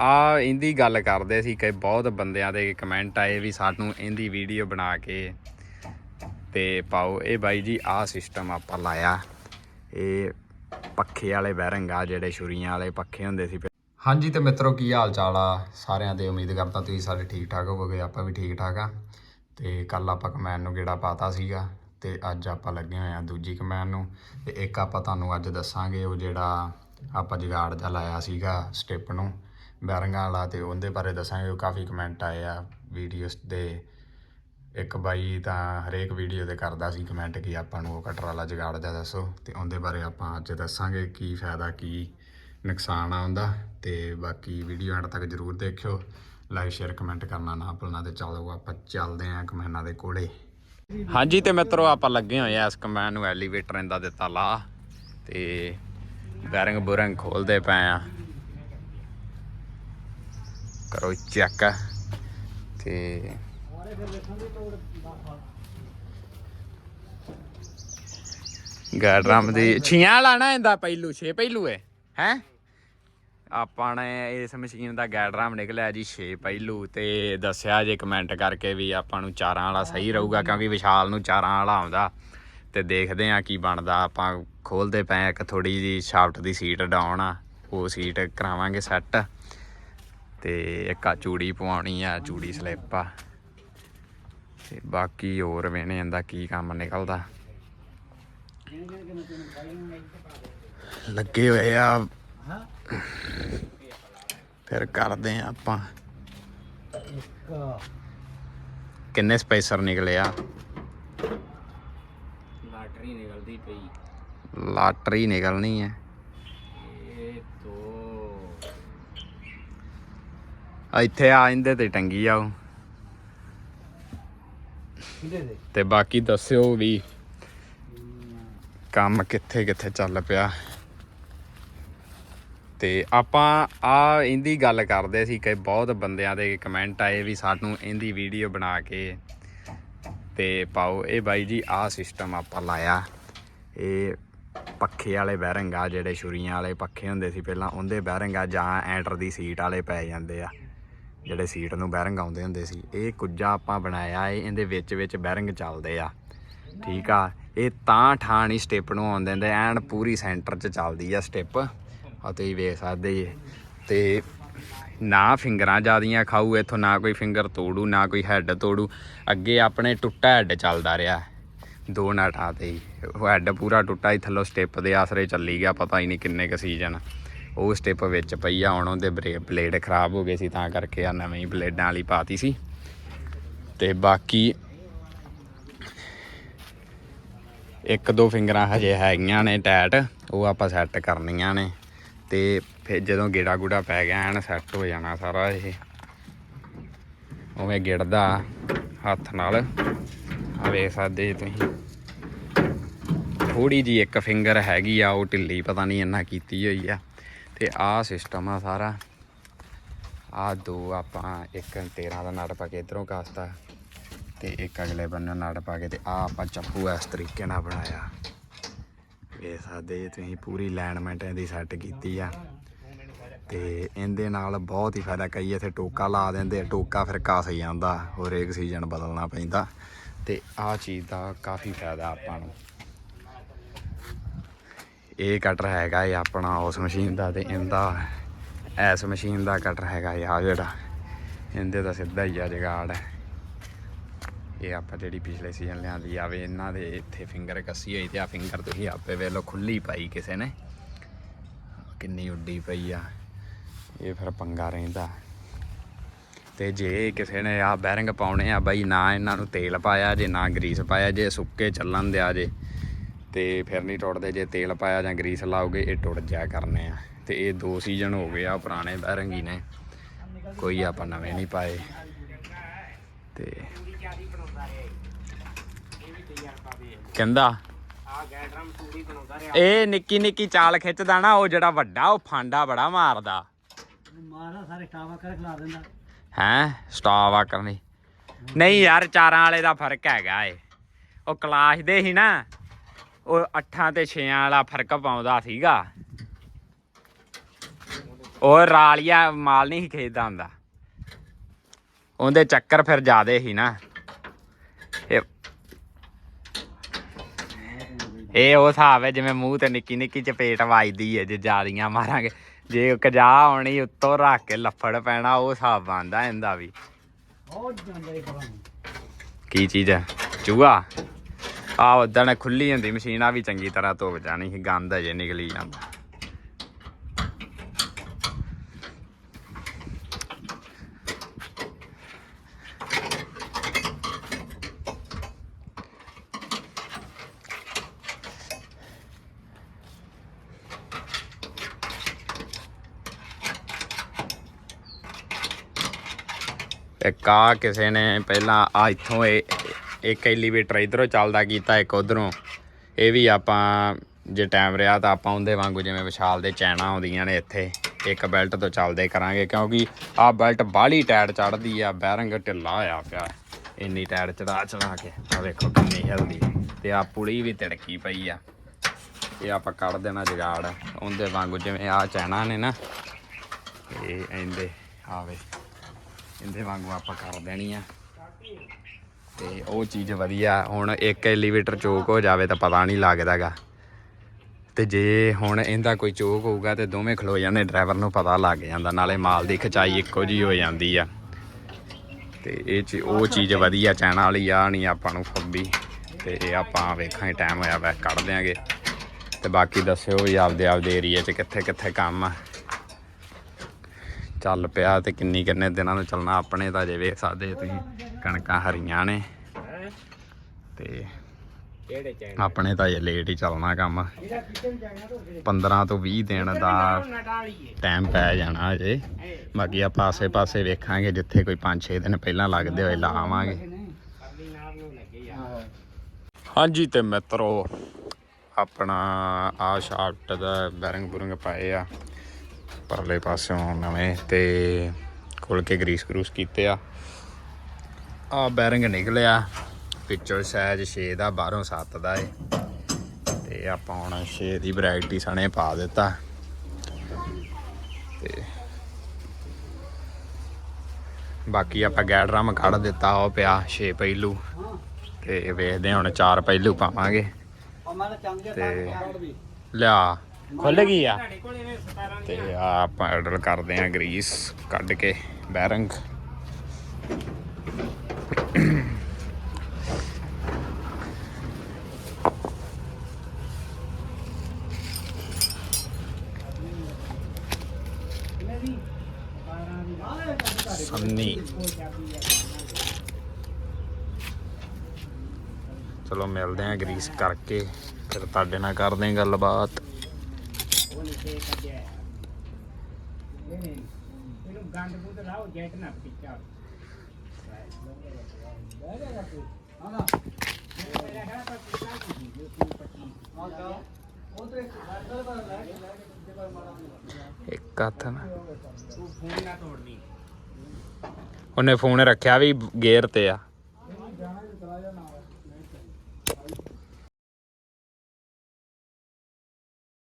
ਆ ਇਹਦੀ ਗੱਲ ਕਰਦੇ ਸੀ ਕਿ ਬਹੁਤ ਬੰਦਿਆਂ ਦੇ ਕਮੈਂਟ ਆਏ ਵੀ ਸਾਨੂੰ ਇਹਦੀ ਵੀਡੀਓ ਬਣਾ ਕੇ ਤੇ ਪਾਓ। ਇਹ ਬਾਈ ਜੀ ਆ ਸਿਸਟਮ ਆਪਾਂ ਲਾਇਆ। ਇਹ ਪੱਖੇ ਵਾਲੇ ਬੈਰਿੰਗ ਆ, ਜਿਹੜੇ ਛੁਰੀਆਂ ਵਾਲੇ ਪੱਖੇ ਹੁੰਦੇ ਸੀ। ਹਾਂਜੀ ਤੇ ਮਿੱਤਰੋ, ਕੀ ਹਾਲ ਚਾਲ ਆ? ਸਾਰਿਆਂ ਦੇ ਉਮੀਦ ਕਰਦਾ ਤੁਸੀਂ ਸਾਰੇ ਠੀਕ ਠਾਕ ਹੋਵੋਗੇ, ਆਪਾਂ ਵੀ ਠੀਕ ਠਾਕ ਆ। ਤੇ ਕੱਲ ਆਪਾਂ ਕਮੈਨ ਨੂੰ ਗੇੜਾ ਪਾਤਾ ਸੀਗਾ ਤੇ ਅੱਜ ਆਪਾਂ ਲੱਗੇ ਹੋਏ ਆ ਦੂਜੀ ਕਮੈਨ ਨੂੰ। ਤੇ ਇੱਕ ਆਪਾਂ ਤੁਹਾਨੂੰ ਅੱਜ ਦੱਸਾਂਗੇ, ਉਹ ਜਿਹੜਾ ਆਪਾਂ ਜਗਾੜ ਜਾ ਲਾਇਆ ਸੀਗਾ, ਸਟਿਪ ਨੂੰ। ਬੈਰਿੰਗਾਂ ਵਾਲਾ ਤੇ ਉਹਦੇ ਬਾਰੇ ਦੱਸਾਂਗੇ ਕਾਫੀ ਕਮੈਂਟ ਆਏ ਆ ਵੀਡੀਓਸ ਦੇ। ਇੱਕ ਬਾਈ ਤਾਂ ਹਰੇਕ ਵੀਡੀਓ ਤੇ ਕਰਦਾ ਸੀ ਕਮੈਂਟ ਕਿ ਆਪਾਂ ਨੂੰ ਉਹ ਕਟਰ ਵਾਲਾ ਜਗਾੜ ਜਿਹਾ ਦੱਸੋ ਤੇ ਉਹਦੇ ਬਾਰੇ ਆਪਾਂ ਅੱਜ ਦੱਸਾਂਗੇ ਕੀ ਫਾਇਦਾ, ਕੀ ਨੁਕਸਾਨ ਆ ਉਹਦਾ ਤੇ ਬਾਕੀ ਵੀਡੀਓ ਐਂਡ ਤੱਕ ਜਰੂਰ ਦੇਖਿਓ। ਲਾਈਕ ਸ਼ੇਅਰ ਕਮੈਂਟ ਕਰਨਾ ਨਾ ਭੁੱਲਣਾ ਤੇ ਚਲੋ ਆਪਾਂ ਚੱਲਦੇ ਆਂ ਕਮੈਨਾਂ ਦੇ ਕੋਲੇ। ਹਾਂਜੀ ਤੇ ਮਿੱਤਰੋ ਆਪਾਂ ਲੱਗੇ ਹੋਏ ਆ ਇਸ ਕਮੈਨ ਨੂੰ ਐਲੀਵੇਟਰ ਇਹਦਾ ਦਿੱਤਾ ਲਾ ਤੇ ਬੈਰਿੰਗ ਬੁਰਿੰਗ ਖੋਲਦੇ ਪਏ ਆ। ਕਰੋ ਚੈੱਕ। ਤੇ ਗਾਡਰਮ ਦੀ ਛੀਆਂ ਲਾਣਾ ਇਹਦਾ ਪਹਿਲੂ, ਛੇ ਪਹਿਲੂ ਹੈ ਹੈ? ਆਪਾਂ ਨੇ ਇਸ ਮਸ਼ੀਨ ਦਾ ਗਾਡਰਮ ਨਿਕਲਿਆ ਜੀ 6 ਪਹਿਲੂ ਤੇ ਦੱਸਿਆ ਜੇ ਕਮੈਂਟ ਕਰਕੇ ਵੀ ਆਪਾਂ ਨੂੰ ਚਾਰਾਂ ਵਾਲਾ ਸਹੀ ਰਹੂਗਾ, ਕਿਉਂਕਿ ਵਿਸ਼ਾਲ ਨੂੰ ਚਾਰਾਂ ਵਾਲਾ ਆਉਂਦਾ। ਤੇ ਦੇਖਦੇ ਆ ਕੀ ਬਣਦਾ, ਆਪਾਂ ਖੋਲਦੇ ਪਏ ਇੱਕ ਥੋੜੀ ਜੀ ਸ਼ਾਫਟ ਦੀ ਸੀਟ ਡਾਊਨ ਆ, ਉਹ ਸੀਟ ਕਰਾਵਾਂਗੇ ਸੈੱਟ ਤੇ ਇੱਕ ਆ ਚੂੜੀ ਪਵਾਉਣੀ ਆ ਚੂੜੀ ਸਲਿੱਪ ਆ। ਤੇ ਬਾਕੀ ਹੋਰ ਵੇਣੇ ਜਾਂਦਾ ਕੀ ਕੰਮ ਨਿਕਲਦਾ। ਲੱਗੇ ਹੋਏ ਆ। ਫਿਰ ਕਰਦੇ ਆ ਆਪਾਂ। ਕਿੰਨੇ ਸਪੇਸਰ ਨਿਕਲੇ ਆ? ਲਾਟਰੀ ਨਿਕਲਦੀ ਪਈ। ਲਾਟਰੀ ਨਿਕਲਣੀ ਹੈ ਇਹ ਤੋਂ ਆ ਇੱਥੇ ਆ ਇਹਦੇ ਤੇ ਟੰਗੀ ਦੇ ਤੇ? ਬਾਕੀ ਦੱਸਿਓ ਵੀ ਕੰਮ ਕਿੱਥੇ ਕਿੱਥੇ ਚੱਲ ਪਿਆ। ਤੇ ਆਪਾਂ ਆ ਇਹਦੀ ਗੱਲ ਕਰਦੇ ਸੀ ਕਿ ਬਹੁਤ ਬੰਦਿਆਂ ਦੇ ਕਮੈਂਟ ਆਏ ਵੀ ਸਾਨੂੰ ਇਹਦੀ ਵੀਡੀਓ ਬਣਾ ਕੇ ਤੇ ਪਾਓ। ਇਹ ਬਾਈ ਜੀ ਆ ਸਿਸਟਮ ਆਪਾਂ ਲਾਇਆ। ਇਹ ਪੱਖੇ ਵਾਲੇ ਬੈਰਿੰਗ ਆ ਜਿਹੜੇ ਛੁਰੀਆਂ ਵਾਲੇ ਪੱਖੇ ਹੁੰਦੇ ਸੀ ਪਹਿਲਾਂ ਉਹਦੇ ਬੈਰਿੰਗ ਆ ਜਾਂ ਐਂਟਰ ਦੀ ਸੀਟ ਵਾਲੇ ਪੈ ਜਾਂਦੇ ਆ। ਜਿਹੜੇ ਸੀਟ ਨੂੰ ਬੈਰਿੰਗ ਆਉਂਦੇ ਹੁੰਦੇ ਸੀ, ਇਹ ਕੁੱਜਾ ਆਪਾਂ ਬਣਾਇਆ ਏ ਇਹਦੇ ਵਿੱਚ ਵਿੱਚ ਬੈਰਿੰਗ ਚੱਲਦੇ ਆ। ਠੀਕ ਆ? ਇਹ ਤਾਂ ਠਾਣ ਹੀ ਸਟੈਪ ਨੂੰ ਆਉਂਦੇ ਹੁੰਦੇ, ਐਨ ਪੂਰੀ ਸੈਂਟਰ 'ਚ ਚੱਲਦੀ ਆ ਸਟੈਪ। ਆ ਤੁਸੀਂ ਵੇਖ ਸਕਦੇ ਜੀ। ਤੇ ਨਾ ਫਿੰਗਰਾਂ ਜਿਆਦੀਆਂ ਖਾਊ, ਇੱਥੋਂ ਨਾ ਕੋਈ ਫਿੰਗਰ ਤੋੜੂ, ਨਾ ਕੋਈ ਹੈੱਡ ਤੋੜੂ। ਅੱਗੇ ਆਪਣੇ ਟੁੱਟਾ ਹੈੱਡ ਚੱਲਦਾ ਰਿਹਾ। ਦੋ ਨਾਟਾਂ ਤੇ ਹੀ। ਉਹ ਹੈੱਡ ਪੂਰਾ ਟੁੱਟਾ ਹੀ, ਥੱਲੋਂ ਸਟੈਪ ਦੇ ਆਸਰੇ ਚੱਲੀ ਗਿਆ, ਪਤਾ ਹੀ ਨਹੀਂ ਕਿੰਨੇ ਕ ਸੀਜ਼ਨ। ਉਹ ਸਟਿਪ ਵਿੱਚ ਪਈ ਆ, ਹੁਣ ਉਹਦੇ ਬਰੇ ਬਲੇਡ ਖਰਾਬ ਹੋ ਗਏ ਸੀ, ਤਾਂ ਕਰਕੇ ਆ ਨਵੀਂ ਬਲੇਡਾਂ ਵਾਲੀ ਪਾਤੀ ਸੀ। ਤੇ ਬਾਕੀ ਇੱਕ ਦੋ ਫਿੰਗਰਾਂ ਹਜੇ ਹੈਗੀਆਂ ਨੇ ਟੈਟ, ਉਹ ਆਪਾਂ ਸੈੱਟ ਕਰਨੀਆਂ ਨੇ। ਤੇ ਫਿਰ ਜਦੋਂ ਗੇੜਾ ਗੂੜਾ ਪੈ ਗਿਆ, ਐਨ ਸੈੱਟ ਹੋ ਜਾਣਾ ਸਾਰਾ ਇਹ। ਉਵੇਂ ਗਿੜਦਾ ਹੱਥ ਨਾਲ। ਆ ਵੇਖ ਸਕਦੇ ਜੀ ਤੁਸੀਂ। ਥੋੜੀ ਜੀ ਇੱਕ ਫਿੰਗਰ ਹੈਗੀ ਆ, ਉਹ ਢਿੱਲੀ ਪਤਾ ਨਹੀਂ ਇੰਨਾ ਕੀਤੀ ਹੋਈ ਆ। ਤੇ ਆਹ ਸਿਸਟਮ ਆ ਸਾਰਾ। ਆ ਦੋ ਆਪਾਂ, ਇੱਕ 13 ਦਾ ਨਟ ਪਾ ਕੇ ਇਧਰੋਂ ਕਾਸਤਾ ਤੇ ਇੱਕ ਅਗਲੇ ਬੰਨੇ ਨੜ ਪਾ ਕੇ ਤੇ ਆ ਆਪਾਂ ਚੱਪੂ ਇਸ ਤਰੀਕੇ ਨਾਲ ਬਣਾਇਆ। ਵੇਖ ਸਕਦੇ ਤੁਸੀਂ ਪੂਰੀ ਅਲਾਈਨਮੈਂਟ ਇਹਦੀ ਸੈੱਟ ਕੀਤੀ ਆ। ਤੇ ਇਹਦੇ ਨਾਲ ਬਹੁਤ ਹੀ ਫਾਇਦਾ ਕਈ ਇੱਥੇ ਟੋਕਾ ਲਾ ਦਿੰਦੇ ਟੋਕਾ ਫਿਰ ਘਸ ਜਾਂਦਾ ਹੋਰ ਇੱਕ ਸੀਜ਼ਨ ਬਦਲਣਾ ਪੈਂਦਾ। ਤੇ ਆਹ ਚੀਜ਼ ਦਾ ਕਾਫੀ ਫਾਇਦਾ ਆਪਾਂ ਨੂੰ। ਇਹ ਕਟਰ ਹੈਗਾ ਇਹ ਆਪਣਾ ਉਸ ਮਸ਼ੀਨ ਦਾ ਤੇ ਇਹਦਾ ਐਸ ਮਸ਼ੀਨ ਦਾ ਕਟਰ ਹੈਗਾ ਇਹ ਆ ਜਿਹੜਾ। ਇਹਦੇ ਦਾ ਸਿੱਧਾ ਹੀ ਆ ਜਗਾੜ। ਹੈ ਇਹ ਆਪਾਂ ਜਿਹੜੀ ਪਿਛਲੇ ਸੀਜ਼ਨ ਲਿਆਂਦੀ ਆਵੇ ਇਹਨਾਂ ਦੇ ਇੱਥੇ ਫਿੰਗਰ ਕੱਸੀ ਹੋਈ ਤੇ ਆ ਫਿੰਗਰ ਤੁਸੀਂ ਆਪੇ ਵੇਖ ਲਓ ਖੁੱਲੀ ਪਾਈ ਕਿਸੇ ਨੇ। ਕਿੰਨੀ ਉੱਡੀ ਪਈ ਆ। ਇਹ ਫਿਰ ਪੰਗਾ ਰਹਿੰਦਾ। ਤੇ ਜੇ ਕਿਸੇ ਨੇ ਆ ਬੈਰਿੰਗ ਪਾਉਣੇ ਆ ਬਾਈ ਨਾ ਇਹਨਾਂ ਨੂੰ ਤੇਲ ਪਾਇਆ ਜੇ, ਨਾ ਗਰੀਸ ਪਾਇਆ ਜੇ, ਸੁੱਕੇ ਚੱਲਣ ਦਿਆ ਜੇ। ਤੇ ਫਿਰ ਨਹੀਂ ਟੁੱਟਦੇ ਜੇ ਤੇਲ ਪਾਇਆ ਜਾਂ ਗਰੀਸ ਲਾਓਗੇ ਇਹ ਟੁੱਟ ਜਾ ਕਰਨੇ ਆ। ਤੇ ਇਹ ਦੋ ਸੀਜ਼ਨ ਹੋ ਗਏ ਆ ਪੁਰਾਣੇ ਬੈਰਿੰਗ ਹੀ ਨੇ। ਕੋਈ ਆਪਾਂ ਨਵੇਂ ਨਹੀਂ ਪਾਏ। ਤੇ ਕਹਿੰਦਾ ਇਹ ਨਿੱਕੀ ਨਿੱਕੀ ਚਾਲ ਖਿੱਚਦਾ ਨਾ ਉਹ ਜਿਹੜਾ ਵੱਡਾ ਉਹ ਫਾਂਡਾ ਬੜਾ ਮਾਰਦਾ। ਮਾਰਾ ਸਾਰੇ ਕਾਵਾ ਕਰ ਖਿਲਾ ਦਿੰਦਾ। ਹੈਂ? ਸਟਾਵਾ ਕਰਨੀ ਨਹੀਂ। ਯਾਰ ਚਾਰਾਂ ਵਾਲੇ ਦਾ ਫ਼ਰਕ ਹੈਗਾ ਏ। ਉਹ ਕਲਾਸ਼ ਦੇ ਸੀ ਨਾ। ਉਹ 8 ਤੇ 6 ਵਾਲਾ ਫ਼ਰਕ ਪਾਉਂਦਾ ਸੀਗਾ। ਉਹ ਰਾਲੀਆ ਮਾਲ ਨਹੀਂ ਖੇਡਦਾ ਹੁੰਦਾ। ਉਹਦੇ ਚੱਕਰ ਫਿਰ ਜ਼ਿਆਦੇ ਸੀ ਨਾ। ਇਹ ਉਹ ਹਿਸਾਬ ਹੈ ਜਿਵੇਂ ਮੂੰਹ ਤੇ ਨਿੱਕੀ ਨਿੱਕੀ ਚਪੇਟ ਵੱਜਦੀ ਹੈ ਜੇ ਜਾਲੀਆਂ ਮਾਰਾਂਗੇ। ਜੇ ਕਜਾ ਆਉਣੀ ਉੱਤੋਂ ਰੱਖ ਕੇ ਲੱਫੜ ਪੈਣਾ ਉਹ ਹਿਸਾਬ ਬਣਦਾ ਇਹਦਾ ਵੀ। ਜਾਂਦੇ ਕੀ ਚੀਜ਼ ਹੈ? ਚੂਹਾ? ਆ ਉਦਣ ਖੁੱਲੀ ਹੁੰਦੀ ਮਸ਼ੀਨ ਆ ਵੀ ਚੰਗੀ ਤਰ੍ਹਾਂ ਧੁੱਪ ਜਾਣੀ ਸੀ, ਗੰਦ ਅਜੇ ਨਿਕਲੀ ਜਾਂਦਾ। ਇੱਕ ਆ ਕਿਸੇ ਨੇ ਪਹਿਲਾਂ ਆ ਇੱਥੋਂ ਇਹ ਇੱਕ ਐਲੀਵੇਟਰ ਇਧਰੋਂ ਚੱਲਦਾ ਕੀਤਾ, ਇੱਕ ਉਧਰੋਂ। ਇਹ ਵੀ ਆਪਾਂ ਜੇ ਟਾਈਮ ਰਿਹਾ ਤਾਂ ਆਪਾਂ ਉਹਦੇ ਵਾਂਗੂ ਜਿਵੇਂ ਵਿਸ਼ਾਲ ਦੇ ਚੈਨਾ ਆਉਂਦੀਆਂ ਨੇ ਇੱਥੇ, ਇੱਕ ਬੈਲਟ ਤੋਂ ਚੱਲਦੇ ਕਰਾਂਗੇ, ਕਿਉਂਕਿ ਆਹ ਬੈਲਟ ਬਾਹਲੀ ਟਾਇਰ ਚੜਦੀ ਆ ਬੈਰੰਗ ਢਿੱਲਾ ਹੋਇਆ ਪਿਆ। ਇੰਨੀ ਟਾਇਰ ਚੜਾ ਚੜਾ ਕੇ ਆ ਵੇਖੋ ਕਿੰਨੀ ਹਿਲਦੀ ਤੇ ਆ ਪੁਲੀ ਵੀ ਤਿੜਕੀ ਪਈ ਆ। ਇਹ ਆਪਾਂ ਕੱਢ ਦੇਣਾ ਜਗਾੜ। ਉਹਦੇ ਵਾਂਗੂ ਜਿਵੇਂ ਆ ਚੈਨਾ ਨੇ ਨਾ, ਇਹ ਇਹਦੇ ਆਵੇ ਇਹਦੇ ਵਾਂਗੂ ਆਪਾਂ ਕਰ ਦੇਣੀ ਆ ਤੇ ਉਹ ਚੀਜ਼ ਵਧੀਆ, ਹੁਣ ਇੱਕ ਐਲੀਵੇਟਰ ਚੋਕ ਹੋ ਜਾਵੇ ਤਾਂ ਪਤਾ ਨਹੀਂ ਲੱਗਦਾਗਾ। ਤੇ ਜੇ ਹੁਣ ਇਹਦਾ ਕੋਈ ਚੋਕ ਹੋਊਗਾ ਤੇ ਦੋਵੇਂ ਖਲੋ ਜਾਂਦੇ ਡਰਾਈਵਰ ਨੂੰ ਪਤਾ ਲੱਗ ਜਾਂਦਾ, ਨਾਲੇ ਮਾਲ ਦੀ ਖਚਾਈ ਇੱਕੋ ਜੀ ਹੋ ਜਾਂਦੀ ਆ। ਤੇ ਇਹ ਚੀ ਉਹ ਚੀਜ਼ ਵਧੀਆ ਚੈਨਲ ਵਾਲੀ ਆ, ਨਹੀਂ ਆਪਾਂ ਨੂੰ ਫੱਬੀ ਤੇ ਇਹ ਆਪਾਂ ਵੇਖਾਂਗੇ ਟਾਈਮ ਹੋਇਆ ਵੈ ਕੱਢ ਦਿਆਂਗੇ। ਤੇ ਬਾਕੀ ਦੱਸਿਓ ਵੀ ਆਪਦੇ ਆਪਦੇ ਏਰੀਆ 'ਚ ਕਿੱਥੇ ਕਿੱਥੇ ਕੰਮ ਆ। ਚੱਲ ਪਿਆ ਤੇ ਕਿੰਨੀ ਕਿੰਨੇ ਦਿਨਾਂ ਨੂੰ ਚੱਲਣਾ, ਆਪਣੇ ਤਾਂ ਜੇ ਵੇਖ ਸਕਦੇ ਤੁਸੀਂ। ਕਣਕਾਂ ਹਰੀਆਂ ਨੇ। ਤੇ ਆਪਣੇ ਤਾਂ ਇਹ ਲੇਟ ਹੀ ਚੱਲਣਾ ਕੰਮ। ਇਹਦਾ ਤੋਂ ਫਿਰ 15 ਤੋਂ 20 ਦਿਨ ਦਾ ਟਾਈਮ ਪੈ ਜਾਣਾ ਅਜੇ ਬਾਕੀ ਆਪਾਂ ਆਸੇ ਪਾਸੇ ਵੇਖਾਂਗੇ ਜਿੱਥੇ ਕੋਈ 5-6 ਦਿਨ ਪਹਿਲਾਂ ਲੱਗਦੇ ਹੋਏ ਲਾਵਾਂਗੇ। ਹਾਂਜੀ ਤੇ ਮਿੱਤਰੋ, ਆਪਣਾ ਆ ਸ਼ਾਫਟ ਦਾ ਬੈਰਿੰਗ ਬੁਰਿੰਗ ਪਾਏ ਆ। ਪਰਲੇ ਪਾਸਿਓਂ ਨਵੇਂ ਤੇ ਖੁੱਲ ਕੇ ਗਰੀਸ ਗਰੂਸ ਕੀਤੇ ਆ। ਆ ਬੈਰਿੰਗ ਨਿਕਲਿਆ। ਪਿੱਛੋਂ ਸਾਈਜ਼ 6 ਦਾ, ਬਾਹਰੋਂ 7 ਦਾ ਏ। ਤੇ ਆਪਾਂ ਹੁਣ 6 ਦੀ ਵੈਰਾਈਟੀ ਸਣੇ ਪਾ ਦਿੱਤਾ। ਤੇ ਬਾਕੀ ਆਪਾਂ ਗੈਡਰਾਮ ਕੱਢ ਦਿੱਤਾ, ਉਹ ਪਿਆ 6 ਪਹਿਲੂ। ਤੇ ਵੇਖਦੇ ਹਾਂ ਹੁਣ ਚਾਰ ਪਹਿਲੂ ਪਾਵਾਂਗੇ। ਉਹ ਤੇ ਲਿਆ ਖੁੱਲ ਗਈ ਆ। ਤੁਹਾਡੇ ਕੋਲ ਇਹਨੇ 17 ਤੇ ਆ ਆਪਾਂ ਆਰਡਰ ਕਰਦੇ ਆ ਗਰੀਸ ਕੱਢ ਕੇ ਬੈਰੰਗ। ਮੇਰੀ 12 ਦੀ ਆਹ ਤੁਹਾਡੇ ਸੰਨੀ ਚਲੋ ਮਿਲਦੇ ਆ ਗਰੀਸ ਕਰਕੇ, ਫਿਰ ਤੁਹਾਡੇ ਨਾਲ ਕਰਦੇ ਆ ਗੱਲਬਾਤ। ਇਹਨੂੰ ਗੰਦ ਬੁੰਦ ਲਾਓ, ਜੈਟ ਨਾ ਪਿੱਛਾ ਇੱਕ ਹੱਥ ਨਾ। ਤੂੰ ਫੋਨ ਨਾ ਤੋੜਨੀ। ਉਹਨੇ ਫੋਨ ਰੱਖਿਆ ਵੀ ਗੇਅਰ ਤੇ ਆ।